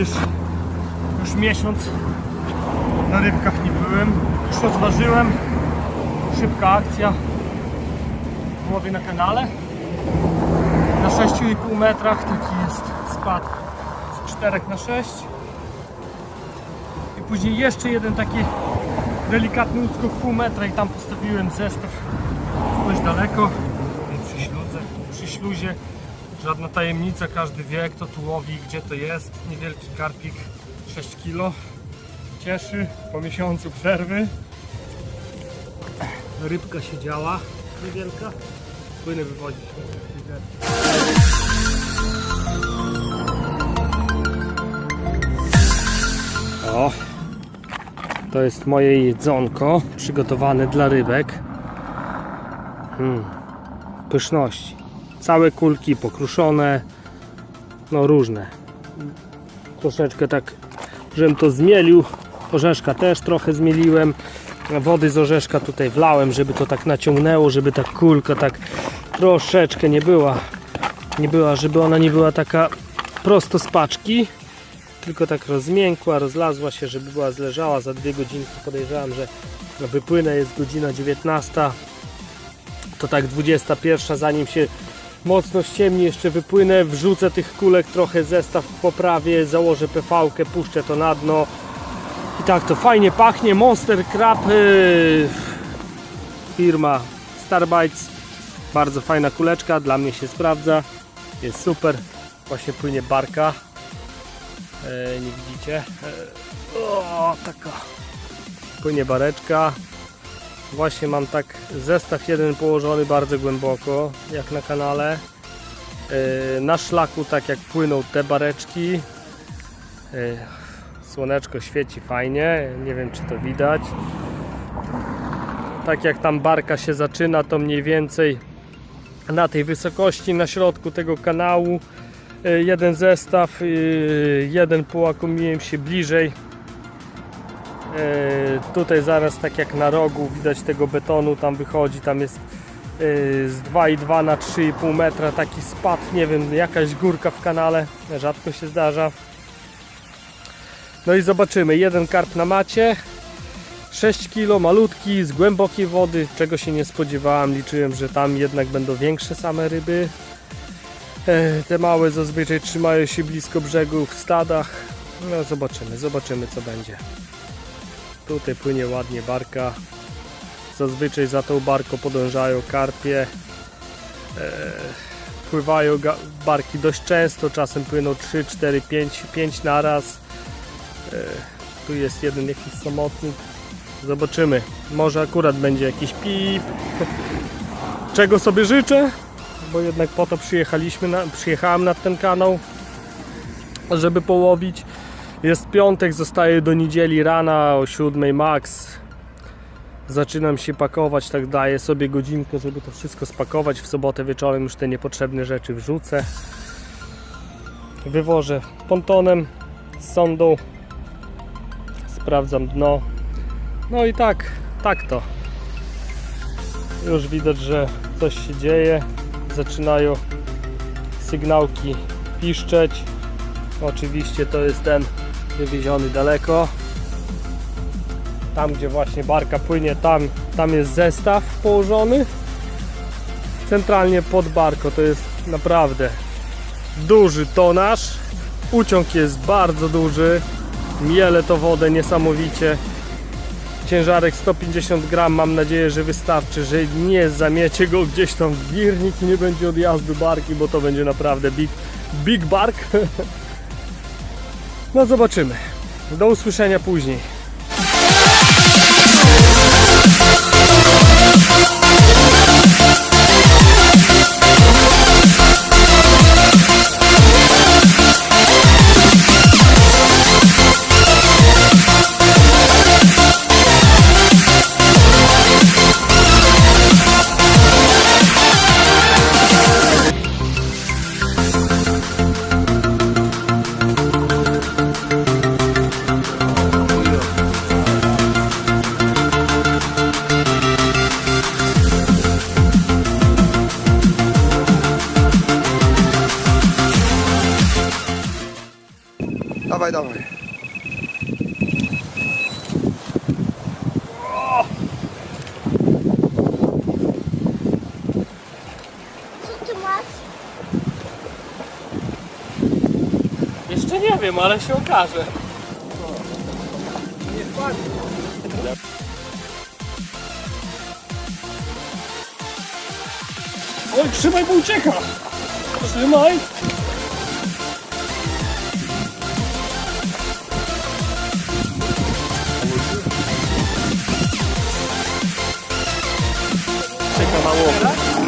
gdyż już miesiąc na rybkach nie byłem. Już rozważyłem. Szybka akcja. Łowię na kanale. Na 6,5 metrach taki jest spad z 4 na 6. I później jeszcze jeden taki delikatny uskok pół metra i tam postawiłem zestaw dość daleko. Przy śluzie, przy śluzie żadna tajemnica, każdy wie kto tu łowi, gdzie to jest. Niewielki karpik 6 kg. Cieszy po miesiącu przerwy. Rybka się działa, niewielka. Płynę wywodzić. O, to jest moje jedzonko przygotowane dla rybek. Hmm. Pyszności. Całe kulki pokruszone. No różne. Troszeczkę tak, żebym to zmielił. Orzeszka też trochę zmieliłem. Wody z orzeszka tutaj wlałem, żeby to tak naciągnęło, żeby ta kulka tak troszeczkę nie była. Nie była, żeby ona nie była taka prosto z paczki tylko tak rozmiękła, rozlazła się, żeby była zleżała za dwie godzinki. Podejrzewam, że wypłynę, jest godzina 19. To tak 21, zanim się mocno ściemni, jeszcze wypłynę, wrzucę tych kulek trochę, zestaw poprawię, założę PV-kę, puszczę to na dno. I tak to fajnie pachnie. Monster Crab, firma Starbites. Bardzo fajna kuleczka, dla mnie się sprawdza. Jest super. Właśnie płynie barka. E, nie widzicie. E, o, taka płynie bareczka. Właśnie mam tak zestaw jeden położony bardzo głęboko, jak na kanale. E, na szlaku, tak jak płyną te bareczki. E, słoneczko świeci fajnie, nie wiem czy to widać. Tak jak tam barka się zaczyna, to mniej więcej na tej wysokości, na środku tego kanału E, jeden zestaw, jeden połakomiłem się bliżej. E, Tutaj zaraz tak jak na rogu widać tego betonu tam wychodzi, tam jest e, z 2,2 na 3,5 metra taki spad, nie wiem, jakaś górka w kanale, rzadko się zdarza. No i zobaczymy, jeden karp na macie, 6 kg, malutki, z głębokiej wody, czego się nie spodziewałem, liczyłem, że tam jednak będą większe same ryby. E, Te małe zazwyczaj trzymają się blisko brzegu w stadach. No zobaczymy, zobaczymy co będzie. Tutaj płynie ładnie barka. Zazwyczaj za tą barką podążają karpie. E, Pływają barki dość często, czasem płyną 3, 4, 5, 5 naraz. E, Tu jest jeden jakiś samotnik. Zobaczymy. Może akurat będzie jakiś pip. Czego sobie życzę? bo jednak po to przyjechaliśmy na, przyjechałem na ten kanał, żeby połowić. Jest piątek, zostaje do niedzieli rana o 7 max. Zaczynam się pakować, tak daję sobie godzinkę, żeby to wszystko spakować. W sobotę wieczorem już te niepotrzebne rzeczy wrzucę. Wywożę pontonem z sondą. Sprawdzam dno. No i tak, tak to. Już widać, że coś się dzieje zaczynają sygnałki piszczeć. Oczywiście to jest ten wywieziony daleko. Tam gdzie właśnie barka płynie, tam, tam jest zestaw położony. Centralnie pod barką to jest naprawdę duży tonaż. Uciąg jest bardzo duży. Miele to wodę niesamowicie ciężarek 150 gram mam nadzieję, że wystarczy, że nie zamiecie go gdzieś tam w wirnik i nie będzie odjazdu barki, bo to będzie naprawdę big, big bark. No zobaczymy. Do usłyszenia później. Dawaj, dawaj. Co ty masz? Jeszcze nie wiem, ale się okaże. Nie spadnie. Oj, trzymaj, bo ucieka! Trzymaj! falou.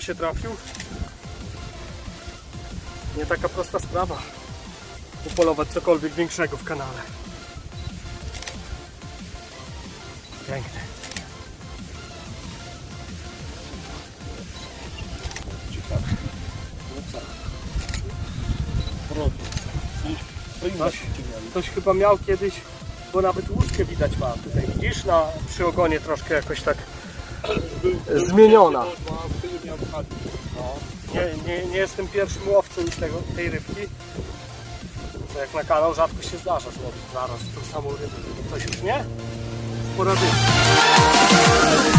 Się trafił. Nie taka prosta sprawa. Upolować cokolwiek większego w kanale. Piękny. Ciekawe. Coś, ktoś chyba miał kiedyś, bo nawet łuskę widać ma tutaj. Widzisz, na, przy ogonie troszkę jakoś tak zmieniona. No, nie, nie, nie jestem pierwszym łowcą tego, tej rybki. To jak na kanał rzadko się zdarza złowić zaraz tą samą rybę. Coś już nie? Sporadycznie.